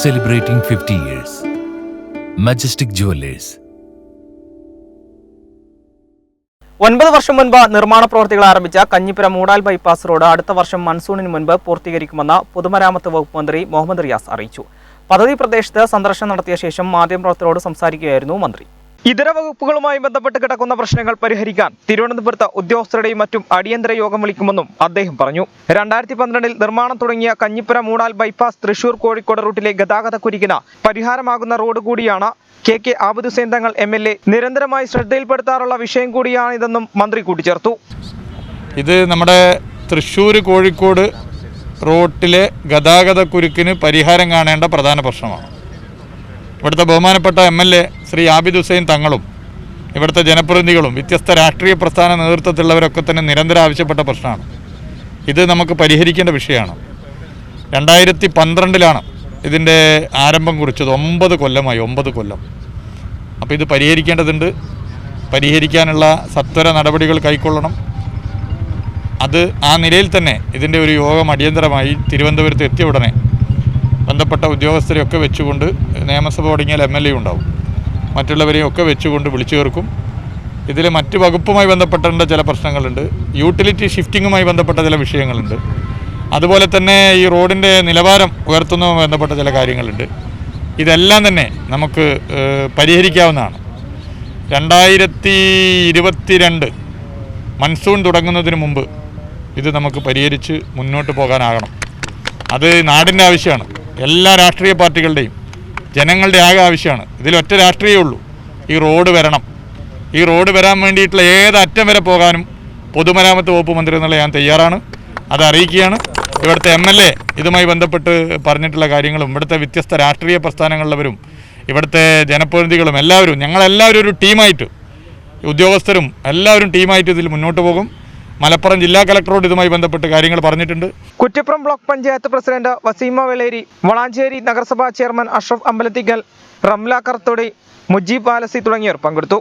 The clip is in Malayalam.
celebrating 50 years. Majestic Jewelers. ഒൻപത് വർഷം മുൻപ് നിർമ്മാണ പ്രവർത്തികൾ ആരംഭിച്ച കഞ്ഞിപ്പുര മൂടാൽ ബൈപ്പാസ് റോഡ് അടുത്ത വർഷം മൺസൂണിന് മുൻപ് പൂർത്തീകരിക്കുമെന്ന് പൊതുമരാമത്ത് വകുപ്പ് മന്ത്രി മുഹമ്മദ് റിയാസ് അറിയിച്ചു പദ്ധതി പ്രദേശത്ത് സന്ദർശനം നടത്തിയ ശേഷം മാധ്യമപ്രവർത്തകരോട് സംസാരിക്കുകയായിരുന്നു മന്ത്രി ഇതര വകുപ്പുകളുമായി ബന്ധപ്പെട്ട് കിടക്കുന്ന പ്രശ്നങ്ങൾ പരിഹരിക്കാൻ തിരുവനന്തപുരത്ത് ഉദ്യോഗസ്ഥരുടെയും മറ്റും അടിയന്തര യോഗം വിളിക്കുമെന്നും അദ്ദേഹം പറഞ്ഞു. രണ്ടായിരത്തി പന്ത്രണ്ടിൽ നിർമ്മാണം തുടങ്ങിയ കഞ്ഞിപ്പുര മൂടാൽ ബൈപ്പാസ് തൃശൂർ കോഴിക്കോട് റൂട്ടിലെ ഗതാഗത കുരുക്കിന് പരിഹാരമാകുന്ന റോഡ് കൂടിയാണ് K K Abid Hussain Thangal M L A. നിരന്തരമായി ശ്രദ്ധയിൽപ്പെടുത്താറുള്ള വിഷയം കൂടിയാണിതെന്നും മന്ത്രി കൂട്ടിച്ചേർത്തു. ഇത് നമ്മുടെ തൃശ്ശൂർ കോഴിക്കോട് റോട്ടിലെ ഗതാഗത കുരുക്കിന് പരിഹാരം കാണേണ്ട പ്രധാന പ്രശ്നമാണ്. ഇവിടുത്തെ ബഹുമാനപ്പെട്ട M L A Shri Abid Hussain തങ്ങളും ഇവിടുത്തെ ജനപ്രതിനിധികളും വ്യത്യസ്ത രാഷ്ട്രീയ പ്രസ്ഥാന നേതൃത്വത്തിലുള്ളവരൊക്കെ തന്നെ നിരന്തരം ആവശ്യപ്പെട്ട പ്രശ്നമാണ്. ഇത് നമുക്ക് പരിഹരിക്കേണ്ട വിഷയമാണ്. രണ്ടായിരത്തി പന്ത്രണ്ടിലാണ് ഇതിന്റെ ആരംഭം കുറിച്ചത്. ഒമ്പത് കൊല്ലമായി ഒമ്പത് കൊല്ലം. അപ്പോൾ ഇത് പരിഹരിക്കേണ്ടതുണ്ട്. പരിഹരിക്കാനുള്ള സത്വര നടപടികൾ കൈക്കൊള്ളണം. അത് ആ നിലയിൽ തന്നെ ഇതിന്റെ ഒരു യോഗം അടിയന്തരമായി തിരുവനന്തപുരത്ത് എത്തിയ ഉടനെ ബന്ധപ്പെട്ട ഉദ്യോഗസ്ഥരെയൊക്കെ വെച്ചുകൊണ്ട് നിയമസഭ തുടങ്ങിയാൽ എം എൽ എ ഉണ്ടാവും. മറ്റുള്ളവരെയും ഒക്കെ വെച്ചുകൊണ്ട് വിളിച്ചു ചേർക്കും. ഇതിൽ മറ്റ് വകുപ്പുമായി ബന്ധപ്പെട്ട ചില പ്രശ്നങ്ങളുണ്ട്. യൂട്ടിലിറ്റി ഷിഫ്റ്റിങ്ങുമായി ബന്ധപ്പെട്ട ചില വിഷയങ്ങളുണ്ട്. അതുപോലെ തന്നെ ഈ റോഡിന്റെ നിലവാരം ഉയർത്തുന്നതുമായി ബന്ധപ്പെട്ട ചില കാര്യങ്ങളുണ്ട്. ഇതെല്ലാം തന്നെ നമുക്ക് പരിഹരിക്കാവുന്നതാണ്. രണ്ടായിരത്തി ഇരുപത്തിരണ്ട് മൺസൂൺ തുടങ്ങുന്നതിന് മുമ്പ് ഇത് നമുക്ക് പരിഹരിച്ച് മുന്നോട്ട് പോകാനാകണം. അത് നാടിന്റെ ആവശ്യമാണ്. എല്ലാ രാഷ്ട്രീയ പാർട്ടികളുടെയും ജനങ്ങളുടെ ആകെ ആവശ്യമാണ്. ഇതിലൊറ്റ രാഷ്ട്രീയമേ ഉള്ളൂ. ഈ റോഡ് വരണം. ഈ റോഡ് വരാൻ വേണ്ടിയിട്ടുള്ള ഏത് അറ്റം വരെ പോകാനും പൊതുമരാമത്ത് വകുപ്പ് മന്ത്രി എന്നുള്ള ഞാൻ തയ്യാറാണ്. അത് അറിയിക്കുകയാണ്. ഇവിടുത്തെ എം എൽ എ ഇതുമായി ബന്ധപ്പെട്ട് പറഞ്ഞിട്ടുള്ള കാര്യങ്ങളും ഇവിടുത്തെ വ്യത്യസ്ത രാഷ്ട്രീയ പ്രസ്ഥാനങ്ങളിലുള്ളവരും ഇവിടുത്തെ ജനപ്രതിനിധികളും എല്ലാവരും ഞങ്ങളെല്ലാവരും ഒരു ടീമായിട്ട് ഉദ്യോഗസ്ഥരും എല്ലാവരും ടീമായിട്ട് ഇതിൽ മുന്നോട്ട് പോകും. മലപ്പുറം ജില്ലാ കളക്ടറോട് ഇതുമായി ബന്ധപ്പെട്ട് കാര്യങ്ങൾ പറഞ്ഞിട്ടുണ്ട്. കുറ്റിപ്പുറം ബ്ലോക്ക് പഞ്ചായത്ത് പ്രസിഡന്റ് വസീമ വെളേരി വളാഞ്ചേരി നഗരസഭാ ചെയർമാൻ അഷ്റഫ് അമ്പലത്തിക്കൽ റംല കർത്തോടി മുജീബ് പാലസി തുടങ്ങിയവർ പങ്കെടുത്തു.